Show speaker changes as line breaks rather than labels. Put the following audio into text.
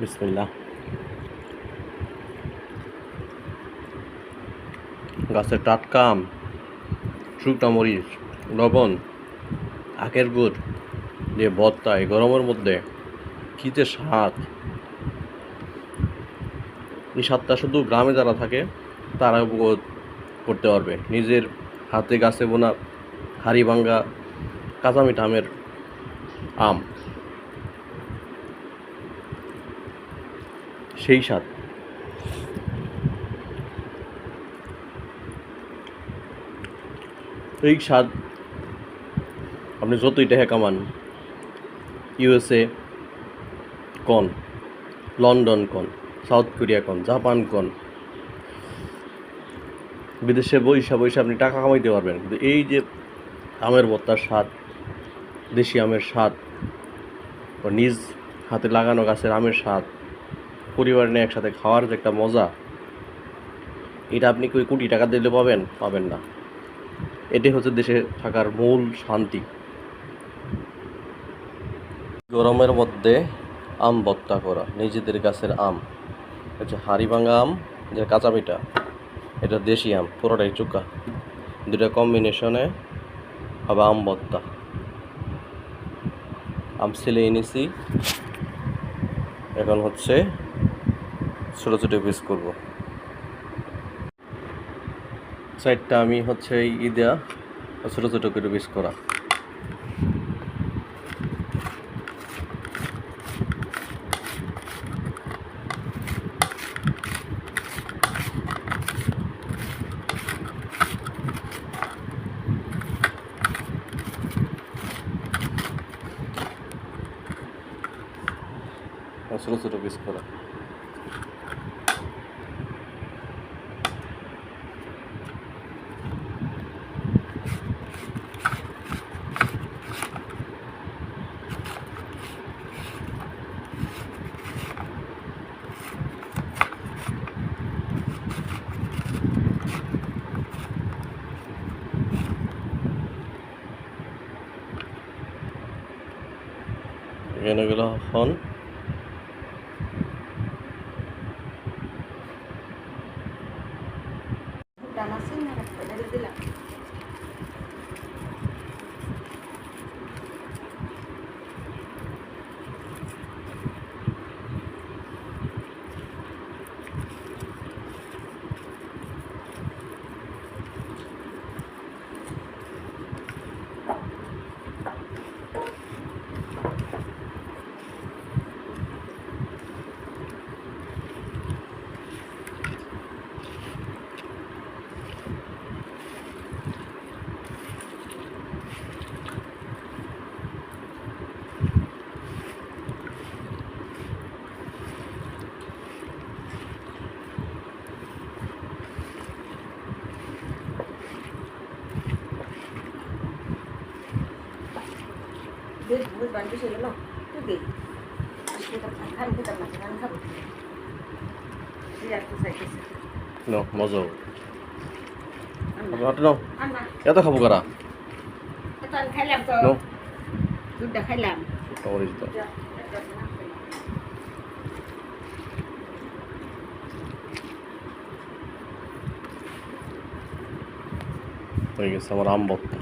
বিসমিল্লাহ। গাছের টাটকা আম, শুকনা মরিচ, লবণ আখের গুড় দিয়ে এই গরমের মধ্যে কী যে স্বাদ। এই স্বাদটা শুধু গ্রামে যারা থাকে তারা উপভোগ করতে পারবে। নিজের হাতে গাছে বোনা হাড়ি ভাঙ্গা কাঁচা মিঠা আমের আম। সেই স্বাদ। এই স্বাদ আপনি যতই টাকা কামান, ইউএসএ কন, লন্ডন কন, সাউথ কোরিয়া কন, জাপান কন, বিদেশে বৈশা বৈশা আপনি টাকা কামাইতে পারবেন। কিন্তু এই যে আমের বত্তার স্বাদ, দেশি আমের স্বাদ নিজ হাতে লাগানো গাছের আমের স্বাদ পরিবার নিয়ে একসাথে খাওয়ার যে একটা মজা, এটা আপনি কই কোটি টাকা দিলে পাবেন? পাবেন না। এটাই হচ্ছে দেশে থাকার মূল শান্তি। গরমের মধ্যে আম বত্তা করা, নিজেদের গাছের আম। হচ্ছে হাড়িভাঙা আম, যে কাঁচা মিঠা এটা দেশি আম, পুরোটাই চুকা দুটা কম্বিনেশনে হবে আম ভর্তা। আম ছেলে এনেছি। এখন হচ্ছে ছোটো ছোটো পিস করব। সাইডটা আমি হচ্ছে ই দেয়া ছোটো ছোটো করে পিস করা। ছোটো ছোটো পিস করা। এখানে হন এখন
ভুটান আছে না এটা দিলাম। বেশ ভুল বাড়িতে ছিল না? তুই দে। খান খেতাম না খান খাব। বিরাট
মজা হাতে নাও। এত খাব কারা?
খাইলাম তো। দুধটা খাইলাম।
হয়ে গেছে আমার আম ভর্তা।